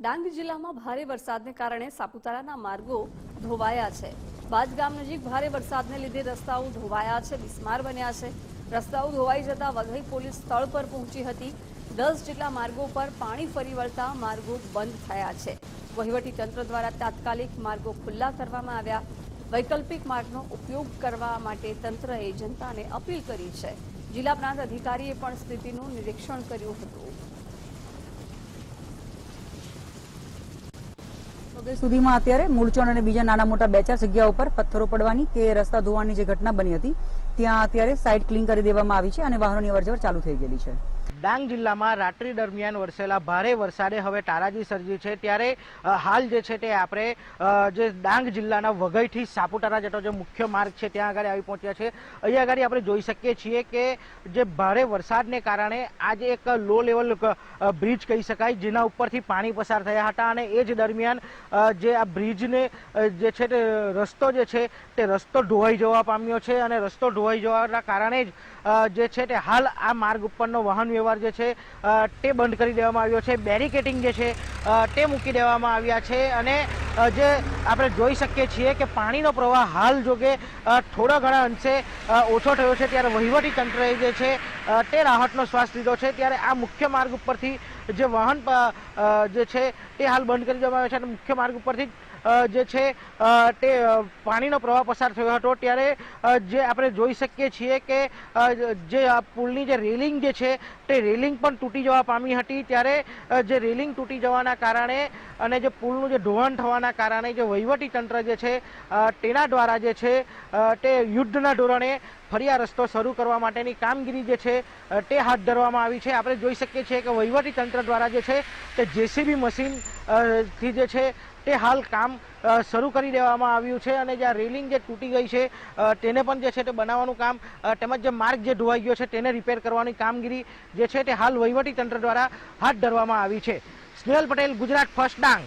ડાંગ જિલ્લામાં ભારે વરસાદને કારણે સાપુતારાના માર્ગો ધોવાયા છે. બાજ ગામ નજીક ભારે વરસાદને લીધે રસ્તાઓ ધોવાયા છે, બિસ્માર બન્યા છે. રસ્તાઓ ધોવાઈ જતા વઘઈ પોલીસ સ્થળ પર પહોંચી હતી. દસ જેટલા માર્ગો પર પાણી ફરી વળતા માર્ગો બંધ થયા છે. વહીવટી તંત્ર દ્વારા તાત્કાલિક માર્ગો ખુલ્લા કરવામાં આવ્યા. વૈકલ્પિક માર્ગનો ઉપયોગ કરવા માટે તંત્રએ જનતાને અપીલ કરી છે. જિલ્લા પ્રાંત અધિકારીએ પણ સ્થિતિનું નિરીક્ષણ કર્યું હતું. સુધીમાં અત્યારે મૂળચણ અને બીજા નાના મોટા બે ચાર જગ્યાઓ ઉપર પથ્થરો પડવાની કે રસ્તા ધોવાની જે ઘટના બની હતી, ત્યાં અત્યારે સાઇટ ક્લીન કરી દેવામાં આવી છે અને વાહનોની અવરજવર ચાલુ થઈ ગયેલી છે. ડાંગ જિલ્લામાં રાત્રિ દરમિયાન વરસેલા ભારે વરસાદે હવે તારાજી સર્જી છે. ત્યારે હાલ જે છે તે આપણે જે ડાંગ જિલ્લાના વઘઈથી સાપુતારા જતો જે મુખ્ય માર્ગ છે ત્યાં આગળ આવી પહોંચ્યા છે. અહીંયા આગળ આપણે જોઈ શકીએ છીએ કે જે ભારે વરસાદને કારણે આજે એક લો લેવલ બ્રિજ કહી શકાય, જેના ઉપરથી પાણી પસાર થયા હતા અને એ જ દરમિયાન જે આ બ્રિજને જે છે તે રસ્તો જે છે તે રસ્તો ઢોવાઈ જવા પામ્યો છે અને રસ્તો ઢોવાઈ જવાના કારણે જ જે છે તે હાલ આ માર્ગ ઉપરનો વાહન વ્યવહાર જે છે તે બંધ કરી દેવામાં આવ્યો છે. બેરિકેટિંગ જે છે તે મૂકી દેવામાં આવ્યા છે. અને જે આપણે જોઈ શકીએ છીએ કે પાણીનો પ્રવાહ હાલ જોકે થોડા ઘણા અંશે ઓછો થયો છે. ત્યારે વહીવટી તંત્રએ જે છે તે રાહતનો શ્વાસ લીધો છે. ત્યારે આ મુખ્ય માર્ગ ઉપરથી જે વાહન જે છે તે હાલ બંધ કરી દેવામાં આવ્યો છે. અને મુખ્ય માર્ગ ઉપરથી અ, જે છે તે પાણીનો પ્રવાહ પસાર થયો હતો. ત્યારે જે આપણે જોઈ શકીએ છીએ કે જે પુલની જે રેલિંગ જે છે, તે રેલિંગ પણ તૂટી જવા પામી હતી. ત્યારે જે રેલિંગ તૂટી જવાના કારણે અને જે પુલનું જે ધોવાણ થવાના કારણે જે વહીવટી તંત્ર જે છે તેના દ્વારા જે છે તે યુદ્ધના ધોરણે ફરી આ રસ્તો શરૂ કરવા માટેની કામગીરી જે છે તે હાથ ધરવામાં આવી છે. આપણે જોઈ શકીએ છીએ કે વહીવટી તંત્ર દ્વારા જે છે, તે જેસીબી મશીનથી જે છે, તે હાલ કામ શરૂ કરી દેવામાં આવ્યું છે અને જે રેલિંગ જે તૂટી ગઈ છે તેને પણ જે છે, તે બનાવવાનું કામ તેમજ જે માર્ગ જે ધોવાઈ ગયો છે, તેને રિપેર કરવાની કામગીરી જે છે, તે હાલ વહીવટી તંત્ર દ્વારા હાથ ધરવામાં આવી છે. સ્નેહલ પટેલ, ગુજરાત ફર્સ્ટ ડાંગ